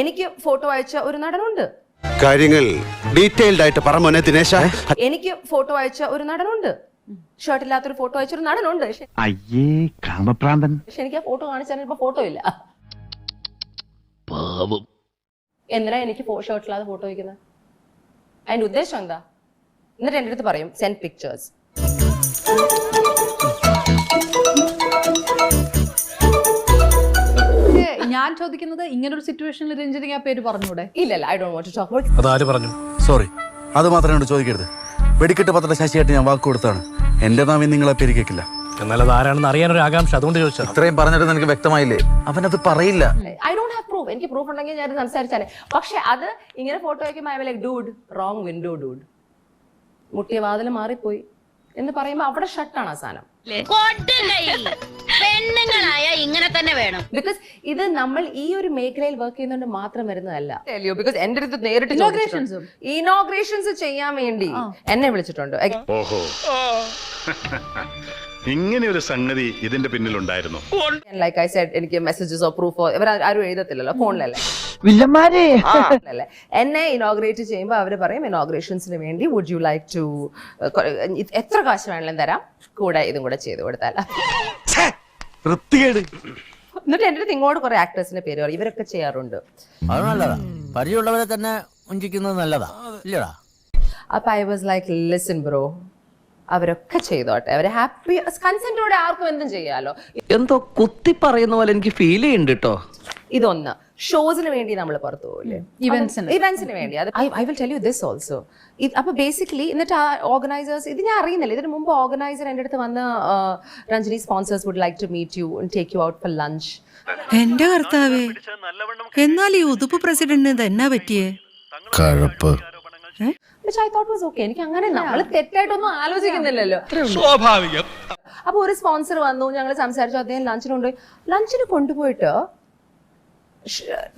എനിക്ക് ഫോട്ടോ അയച്ച ഒരു നടനുണ്ട്. കാര്യങ്ങൾ ഡീറ്റെയിൽഡ് ആയിട്ട് പറ മോനെ ദിനേശ. എനിക്ക് ഫോട്ടോ അയച്ച ഒരു നടനുണ്ട്. ഷർട്ട് ഇല്ലാത്തൊരു ഫോട്ടോ അയച്ച ഒരു നടനുണ്ട്. അയ്യേ കാമപ്രാന്തൻ. പക്ഷെ എനിക്ക് ആ ഫോട്ടോ കാണിച്ചാൽ ഇപ്പൊ ഫോട്ടോ ഇല്ല. പാവം. എന്തിനാ എനിക്ക് ഷർട്ട് ഇല്ലാതെ ഫോട്ടോ വയ്ക്കുന്നത് അതിന്റെ ഉദ്ദേശം എന്താ? എന്നിട്ട് എന്റെ അടുത്ത് പറയും സെൻഡ് പിക്ചേഴ്സ് ഞാൻ ചോദിക്കുന്നത് ഇങ്ങനെ ഒരു സിറ്റുവേഷനിൽ രഞ്ജിനി ആ പേര് പറഞ്ഞൂടെ? ഇല്ലല്ല I don't want to talk ആര് പറഞ്ഞു? സോറി അത് മാത്രമേ ഉണ്ട് ചോദിക്കരുത്. വെടിക്കെട്ട് പത്ര ശശിയായിട്ട് ഞാൻ വാക്ക് കൊടുത്താണ്. എന്റെ നാമം നിങ്ങളെ പേര് എന്നാൽ അത് ആരാണെന്ന് അറിയാൻ ഒരു ആകാംക്ഷ അതുകൊണ്ട് ചോദിച്ചാൽ ഇത്രയും പറഞ്ഞിട്ട് നിനക്ക് വ്യക്തമായില്ലേ? അവനത് പറയില്ല. ഐ ഡോണ്ട് ഹാവ് പ്രൂഫ് എനിക്ക് പ്രൂഫ് ഉണ്ടെങ്കിൽ ഞാൻ സംസാരിച്ചാലേ. പക്ഷെ അത് ഇങ്ങനെ ഫോട്ടോ വയ്ക്കുമ്പോൾ I like dude wrong window dude മുട്ടിയ വാതിൽ മാറിപ്പോയി. എന്ന് പറയുമ്പോൾ അവിടെ ഷട്ടാണ് ആ സാധനം പെണ്ണുങ്ങളായ ഇങ്ങനെ തന്നെ വേണം. ബിക്കോസ് ഇത് നമ്മൾ ഈ ഒരു മേഖലയിൽ വർക്ക് ചെയ്യുന്നതുകൊണ്ട് മാത്രം വരുന്നതല്ല. ബിക്കോസ് എന്റെ അടുത്ത് നേരിട്ട് ഉം? ഇനോഗ്രേഷൻസ് ചെയ്യാൻ വേണ്ടി എന്നെ വിളിച്ചിട്ടുണ്ട്. ഓഹോ. ഇങ്ങനെ ഒരു സംഗതി ഇതിന്റെ പിന്നിലുണ്ടായിരുന്നു. ലൈക്ക് ഐ സെഡ് എനിക്ക് മെസ്സേജസോ പ്രൂഫോ ഇവർ ആരും എഴുതത്തില്ലല്ലോ ഫോണിലല്ലേ? വില്ലന്മാരെ. അല്ലേ എന്നെ ഇനോഗ്രേറ്റ് ചെയ്യുമ്പോൾ അവർ പറയും ഇനോഗ്രേഷൻസിന് വേണ്ടി വുഡ് യു ലൈക്ക് ടു എത്ര കാശ് വേണമെങ്കിലും തരാം? കൂടെ ഇതും കൂടെ ചെയ്ത് കൊടുത്താൽ വൃത്തികേട്. എന്നിട്ട് എന്റെ അടുത്ത് ഇങ്ങോട്ട് കുറെ ആക്ടേഴ്സിന്റെ പേര് പറയും. ഇവരൊക്കെ ചെയ്യാറുണ്ട്. അത് നല്ലതാ. പരിചയമുള്ളവരെ തന്നെ ഉഞ്ചിക്കുന്നത് നല്ലതാ. ഇല്ലടാ. അപ്പൊ I was like listen bro അവരൊക്കെ ചെയ്തോട്ടെ. അവരെ ഹാപ്പി കൺസെന്റോടെ ആർക്കും എന്തും ചെയ്യാലോ. എന്തോ കുത്തി പറയുന്ന പോലെ എനിക്ക് ഫീൽ ചെയ്യുന്നുണ്ട് കേട്ടോ ഇതൊന്ന്. ഷോസിന് വേണ്ടി നമ്മൾ പുറത്തു പോകില്ലേ. ഇവന്റ്സിന് വേണ്ടി. അത് I will tell you this also അപ്പൊ ബേസിക്കലി എന്നിട്ട് ആ ഓർഗനൈസേഴ്സ് ഇത് ഞാൻ അറിയുന്നില്ല. ഇതിന് മുമ്പ് ഓർഗനൈസർ എന്റെ അടുത്ത് വന്ന് Ranjini sponsors would like to meet you take you out for lunch എന്റെ കർത്താവേ എന്നാൽ ഈ ഉതുപ്പ് പ്രസിഡന്റിന് തന്നെ എന്നാ പറ്റിയേ? കഴപ്പ്. വിച്ച് തോട്ട് വാസ് ഓക്കെ എനിക്ക് അങ്ങനെ നമ്മൾ തെറ്റായിട്ടൊന്നും ആലോചിക്കുന്നില്ലല്ലോ. സ്വാഭാവികം. അപ്പൊ ഒരു സ്പോൺസർ വന്നു. ഞങ്ങൾ സംസാരിച്ചു. അദ്ദേഹം ലഞ്ചിന് കൊണ്ടുപോയി. ലഞ്ചിന് കൊണ്ടുപോയിട്ട്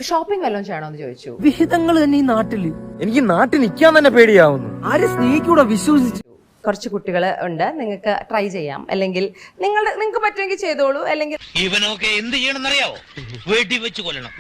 ഷോപ്പിംഗ് വല്ലതും ചെയ്യണമെന്ന് ചോദിച്ചു. വിഹിതങ്ങൾ തന്നെ ഈ നാട്ടിൽ എനിക്ക് നാട്ടിൽ നിൽക്കാൻ തന്നെ പേടിയാവുന്നു. ആരെ സ്നേഹിക്കൂടെ വിശ്വസിച്ചു? കുറച്ച് കുട്ടികൾ ഉണ്ട് നിങ്ങൾക്ക് ട്രൈ ചെയ്യാം. അല്ലെങ്കിൽ നിങ്ങളുടെ നിങ്ങൾക്ക് പറ്റുമെങ്കിൽ ചെയ്തോളൂ അല്ലെങ്കിൽ ഇവനൊക്കെ എന്ത് ചെയ്യണമെന്നറിയാവോ? വീട്ടിൽ വെച്ച് കൊല്ലണം.